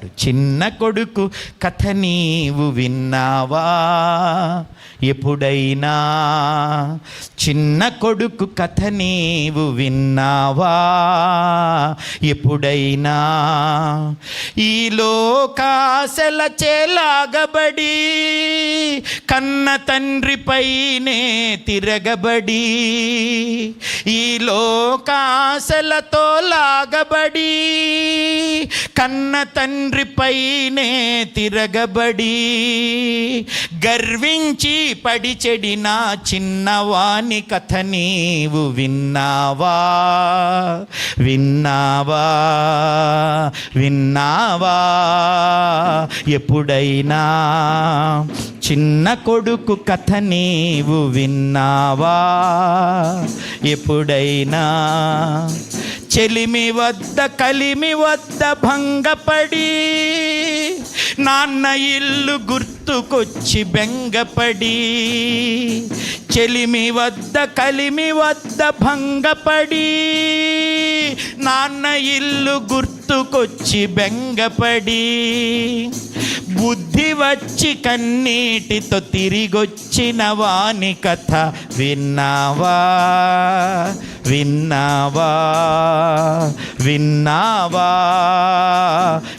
చిన్న కొడుకు కథ నీవు విన్నావా? ఎప్పుడైనా? చిన్న కొడుకు కథ నీవు విన్నావా? ఎప్పుడైనా? ఈ లోకాశల చేలాగబడి కన్న తండ్రిపైనే తిరగబడి ఈ లోకాశలతో లాగబడి కన్న తండ్రిపైనే తిరగబడి గర్వించి పడి చెడిన చిన్నవాని కథ నీవు విన్నావా? విన్నావా? విన్నావా? ఎప్పుడైనా చిన్న కొడుకు కథ నీవు విన్నావా? ఎప్పుడైనా చెలిమి వద్ద కలిమి వద్ద భంగపడి నాన్న ఇల్లు గుర్తుకొచ్చి బెంగపడి చెలిమి వద్ద కలిమి వద్ద భంగపడి నాన్న ఇల్లు గుర్తుకొచ్చి బెంగపడి. బుద్ధి వచ్చి కన్నీటితో తిరిగొచ్చిన వాని కథ విన్నావా? విన్నావా? విన్నావా?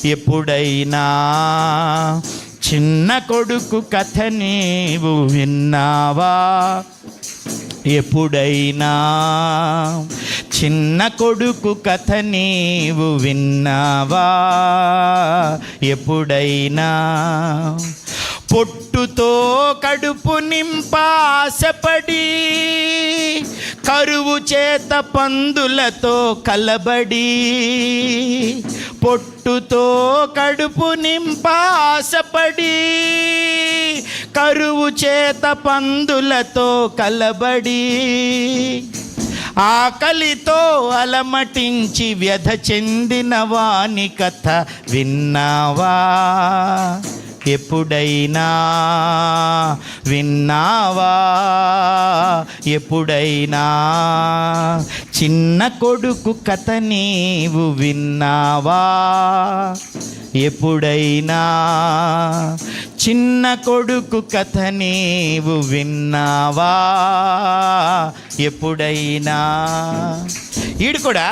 ఎప్పుడైనా చిన్న కొడుకు కథ నీవు విన్నావా? ఎప్పుడైనా చిన్న కొడుకు కథ నీవు విన్నావా? ఎప్పుడైనా? పొట్టుతో కడుపు నింపాసపడి కరువు చేత పందులతో కలబడి పొట్టుతో కడుపు నింపాసపడి కరువు చేత పందులతో కలబడి ఆకలితో అలమటించి వ్యధ చెందిన వాని కథ విన్నావా? ఎప్పుడైనా విన్నావా? ఎప్పుడైనా? చిన్న కొడుకు కథ నీవు విన్నావా? ఎప్పుడైనా? చిన్న కొడుకు కథ నీవు విన్నావా? ఎప్పుడైనా ఈడు కూడా